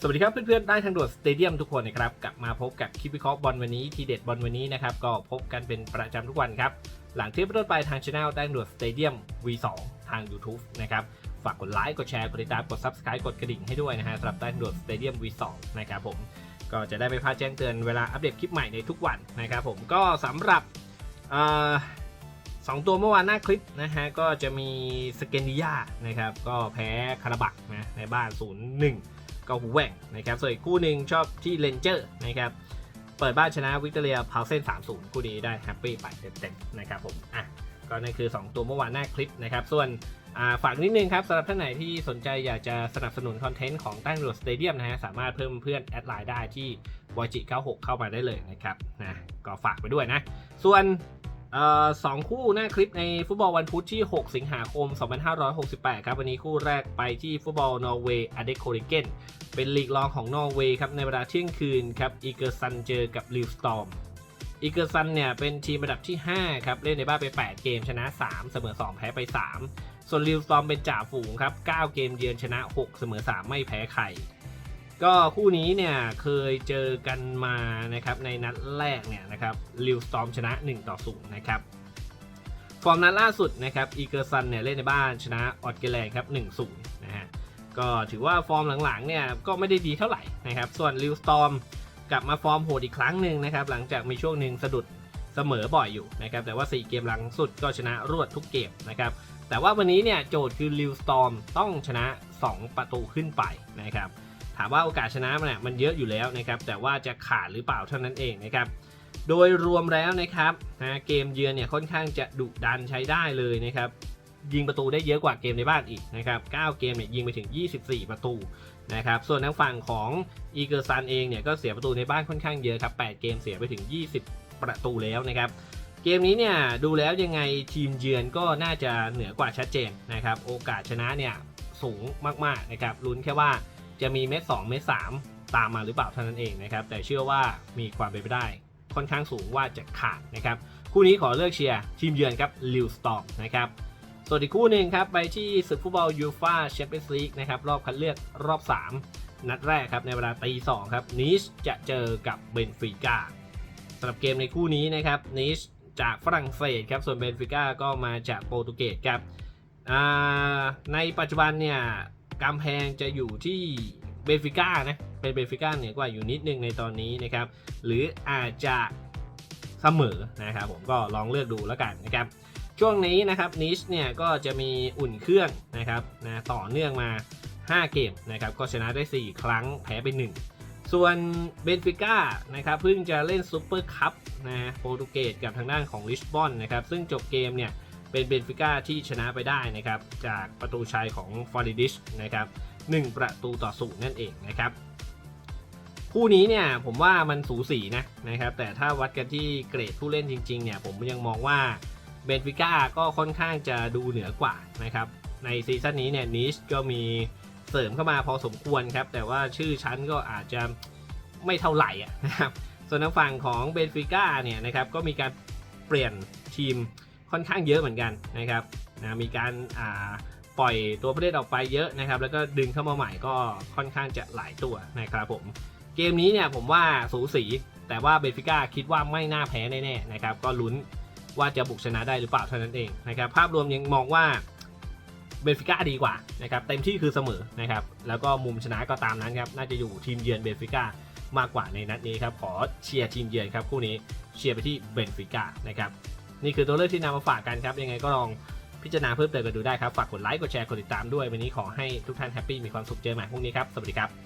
สวัสดีครับเพื่อนๆได้ทางด่วนสเตเดียมทุกคนนะครับกลับมาพบกับคลิปวิเคราะห์บอลวันนี้ทีเด็ดบอลวันนี้นะครับก็พบกันเป็นประจำทุกวันครับ หลังเทปต้นไปทางช anel แต้งด่วนสเตเดียม V2 ทาง YouTube นะครับฝากกดไลค์กดแชร์กดติดตามกด Subscribe กดกระดิ่งให้ด้วยนะฮะสำหรับแต้งด่วนสเตเดียม V2 นะครับผมก็จะได้ไม่พลาดแจ้งเตือนเวลาอัปเดตคลิปใหม่ในทุกวันนะครับผมก็สำหรับสองตัวเมื่อวานหน้าคลิปนะฮะก็จะมีสเกนดิยานะครับก็แพ้คาราบักนะในบ้าน0-1 ก็หูแหว่งนะครับส่วนอีกคู่หนึ่งชอบที่เลนเจอร์นะครับเปิดบ้านชนะวิกตอเรียพาวเซน3-0 คู่นี้ได้แฮปปี้ไปเต็มๆนะครับผมอะก็นั่นคือ 2 ตัวเมื่อวานหน้าคลิปนะครับ ส่วนฝากนิดนึงครับสำหรับท่านไหนที่สนใจอยากจะสนับสนุนคอนเทนต์ของตั้งรวดสเตเดียมนะฮะสามารถเพิ่มเพื่อนแอดไลน์ได้ที่วจิ96 เข้ามาได้เลยนะครับนะก็ฝากไปด้วยนะ ส่วน สองคู่หน้าคลิปในฟุตบอลวันพุธที่ 6 สิงหาคม 2568 ครับ วันนี้คู่แรกไปที่ฟุตบอลนอร์เวย์อเดโคริเกนเป็นลีกรองของนอร์เวย์ครับ ในเวลาเที่ยงคืนครับอีเกอร์ซันเจอกับลิวสตอมอีเกอร์ซันเนี่ย เป็นทีมระดับที่ 5 ครับ เล่นในบ้านไป 8 เกมชนะ 3 เสมอ 2 แพ้ไป 3 ส่วนลิวสตอมเป็นจ่าฝูงครับ 9 เกมเยือนชนะ 6 เสมอ 3 ไม่แพ้ใคร ก็คู่นี้เนี่ยเคยเจอกันมานะครับในนัดแรกเนี่ยนะครับลิวสตอมชนะ 1 ต่อ0นะครับฟอร์มนัดล่าสุดนะครับอีเกอร์ซันเนี่ยเล่นในบ้านชนะออดเกแลนครับ1-0นะฮะก็ถือว่าฟอร์มหลังๆเนี่ยก็ไม่ได้ดีเท่าไหร่นะครับส่วนลิวสตอมกลับมาฟอร์มโหดอีกครั้งหนึ่งนะครับหลังจากมีช่วงหนึ่งสะดุดเสมอบ่อยอยู่นะครับแต่ว่า 4 เกมหลังสุดก็ชนะรวดทุกเกมนะครับแต่ว่าวันนี้เนี่ยโจทย์คือลิวสตอมต้องชนะ 2 ประตูขึ้นไปนะครับ ถามว่าโอกาสชนะมันเนี่ยมันเยอะอยู่แล้วนะครับแต่ว่าจะขาดหรือเปล่าเท่านั้นเองนะครับโดยรวมแล้วนะครับนะเกมเยือนเนี่ยค่อนข้างจะดุดันใช้ได้เลยนะครับยิงประตูได้เยอะกว่าเกมในบ้านอีกนะครับ 9 เกมเนี่ยยิงไปถึง 24 ประตูนะครับ ส่วนทางฝั่งของอีเกอร์ซันเองเนี่ยก็เสียประตูในบ้านค่อนข้างเยอะครับ 8 เกมเสียไปถึง 20 ประตูแล้วนะครับ เกมนี้เนี่ยดูแล้วยังไงทีมเยือนก็น่าจะเหนือกว่าชัดเจนนะครับ โอกาสชนะเนี่ยสูงมากๆนะครับลุ้นแค่ว่า จะมีเม็ด2เม็ด3ตามมาหรือเปล่าเท่านั้นเองนะครับ แต่เชื่อว่ามีความเป็นไปได้ค่อนข้างสูงว่าจะขาดนะครับ คู่นี้ขอเลือกเชียร์ทีมเยือนครับลิวสตอมนะครับส่วนอีกคู่หนึ่งครับไปที่ศึกฟุตบอลยูฟาแชมเปี้ยนส์ลีกนะครับรอบคัดเลือกรอบ 3 นัดแรกครับในเวลาตีสองครับนิชจะเจอกับเบนฟิก้าสำหรับเกมในคู่นี้นะครับนิชจากฝรั่งเศสครับส่วนเบนฟิก้าก็มาจากโปรตุเกสครับในปัจจุบันเนี่ย กำแพงจะอยู่ที่เบนฟิก้านะเป็นเบนฟิก้าเหนือกว่าอยู่นิดนึงในตอนนี้นะครับ หรืออาจจะเสมอนะครับผมก็ลองเลือกดูแล้วกันนะครับช่วงนี้นะครับนิชเนี่ยก็จะมีอุ่นเครื่องนะครับนะต่อเนื่องมา 5 เกมนะครับก็ชนะได้ 4 ครั้งแพ้ไป 1 ส่วนเบนฟิก้านะครับเพิ่งจะเล่นซูเปอร์คัพนะโปรตุเกสกับทางด้านของลิสบอนนะครับซึ่งจบเกมเนี่ย เป็นเบนฟิก้าที่ชนะไปได้นะครับ จากประตูชัยของฟอร์ดิดิชนะครับ1ประตูต่อศูนย์นั่นเองนะครับคู่นี้เนี่ยผมว่ามันสูสีนะนะครับ แต่ถ้าวัดกันที่เกรดผู้เล่นจริงๆเนี่ยผมยังมองว่าเบนฟิก้าก็ค่อนข้างจะดูเหนือกว่านะครับในซีซั่นนี้เนี่ยนิชก็มีเสริมเข้ามาพอสมควรครับ แต่ว่าชื่อชั้นก็อาจจะไม่เท่าไหร่นะครับส่วนทางฝั่งของเบนฟิก้าเนี่ยนะครับก็มีการเปลี่ยนทีม ค่อนข้างเยอะเหมือนกันนะครับนะมีการาปล่อยตัวผู้เล่นออกไปเยอะนะครับ แล้วก็ดึงเข้ามาใหม่ก็ค่อนข้างจะหลายตัวนะครับผมเกมนี้เนี่ยผมว่าสูสี แต่ว่าเบฟิก้าคิดว่าไม่น่าแพ้แน่ๆนะครับก็ลุ้นว่าจะบุกชนะได้หรือเปล่าเท่านั้นเองนะครับภาพรวมยังมองว่าเบฟิก้าดีกว่านะครับเต็มที่คือเสมอนะครับแล้วก็มุมชนะก็ตามนั้นครับน่าจะอยู่ทีมเยือนเบฟิก้ามากกว่าในนัดนี้ครับขอเชียร์ทีมเยือนครับคู่นี้เชียร์ไปที่เบนฟิก้านะครับ นี่คือตัวเลือกที่นำมาฝากกันครับ ยังไงก็ลองพิจารณาเพิ่มเติมกันดูได้ครับ ฝากกดไลค์ กดแชร์ กดติดตามด้วย วันนี้ขอให้ทุกท่านแฮปปี้ มีความสุขเจอใหม่พรุ่งนี้ครับ สวัสดีครับ